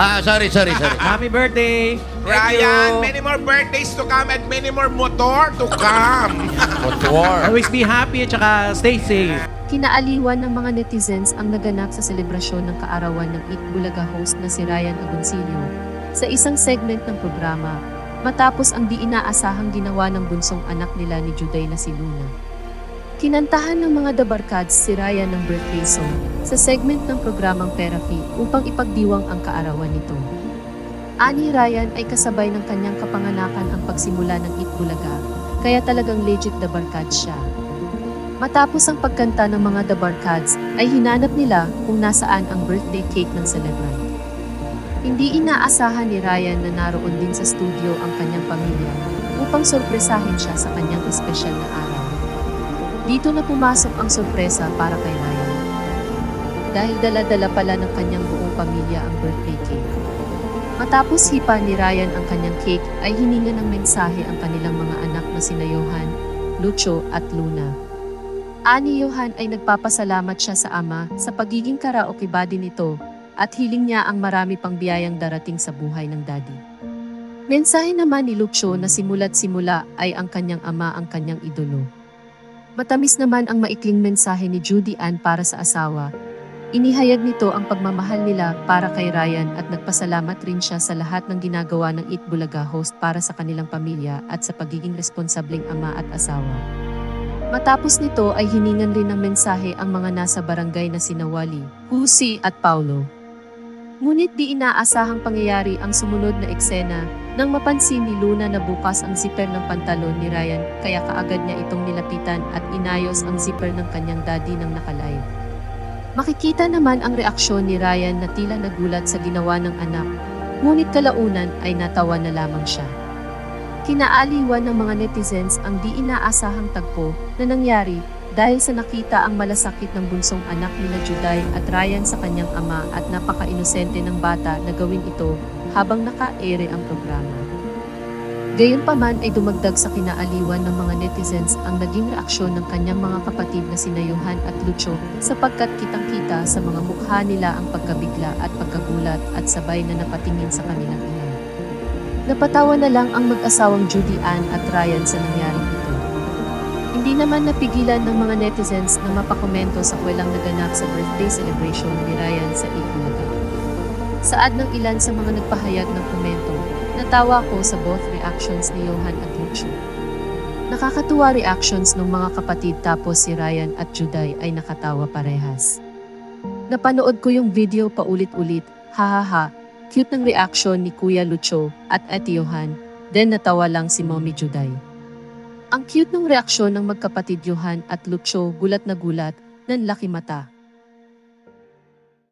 Ah, sorry, sorry, sorry. Happy birthday! Ryan, many more birthdays to come and many more motor to come. Motor. Always be happy at saka stay safe. Kinaaliwan ng mga netizens ang naganap sa selebrasyon ng kaarawan ng Eat Bulaga host na si Ryan Agoncillo sa isang segment ng programa matapos ang di inaasahang ginawa ng bunsong anak nila ni Juday na si Luna. Kinantahan ng mga dabarkads si Ryan ng birthday song sa segment ng programang Therapy upang ipagdiwang ang kaarawan nito. Ani Ryan ay kasabay ng kanyang kapanganakan ang pagsimula ng Eat Bulaga, kaya talagang legit dabarkads siya. Matapos ang pagkanta ng mga The Barkads, ay hinanap nila kung nasaan ang birthday cake ng celebrant. Hindi inaasahan ni Ryan na naroon din sa studio ang kanyang pamilya upang sorpresahin siya sa kanyang espesyal na araw. Dito na pumasok ang sorpresa para kay Ryan. Dahil dala-dala pala ng kanyang buong pamilya ang birthday cake. Matapos hipa ni Ryan ang kanyang cake ay hininga ng mensahe ang kanilang mga anak na sina Johan, Lucho at Luna. Ani Johan ay nagpapasalamat siya sa ama sa pagiging karaoke buddy nito at hiling niya ang marami pang biyayang darating sa buhay ng daddy. Mensahe naman ni Lucho na simula't simula ay ang kanyang ama ang kanyang idolo. Matamis naman ang maikling mensahe ni Judy Ann para sa asawa. Inihayag nito ang pagmamahal nila para kay Ryan at nagpasalamat rin siya sa lahat ng ginagawa ng Eat Bulaga host para sa kanilang pamilya at sa pagiging responsableng ama at asawa. Matapos nito ay hiningan rin ng mensahe ang mga nasa barangay na sina Wally, Husi at Paulo. Ngunit di inaasahang pangyayari ang sumunod na eksena nang mapansin ni Luna na bukas ang zipper ng pantalon ni Ryan kaya kaagad niya itong nilapitan at inayos ang zipper ng kanyang daddy ng nakalive. Makikita naman ang reaksyon ni Ryan na tila nagulat sa ginawa ng anak, ngunit kalaunan ay natawa na lamang siya. Kinaaliwan ng mga netizens ang di inaasahang tagpo na nangyari dahil sa nakita ang malasakit ng bunsong anak ni na Juday at Ryan sa kanyang ama at napaka-inosente ng bata na gawin ito habang naka-ere ang programa. Gayunpaman ay dumagdag sa kinaaliwan ng mga netizens ang naging reaksyon ng kanyang mga kapatid na sina Johan at Lucho sapagkat kitang-kita sa mga mukha nila ang pagkabigla at pagkagulat at sabay na napatingin sa kanilang ina. Napatawa na lang ang mag-asawang Judy Ann at Ryan sa nangyaring ito. Naman napigilan ng mga netizens na mapakomento sa kwelang naganap sa birthday celebration ni Ryan sa Ikulaga. Saad ng ilan sa mga nagpahayag ng komento, natawa ko sa both reactions ni Johan at Lucho. Nakakatuwa reactions ng mga kapatid tapos si Ryan at Juday ay nakatawa parehas. Napanood ko yung video paulit-ulit, hahaha, Cute ng reaction ni Kuya Lucho at Ate Johan, then natawa lang si Mommy Juday. Ang cute ng reaksyon ng magkapatid Johan at Lucho gulat na gulat, nanlaki mata.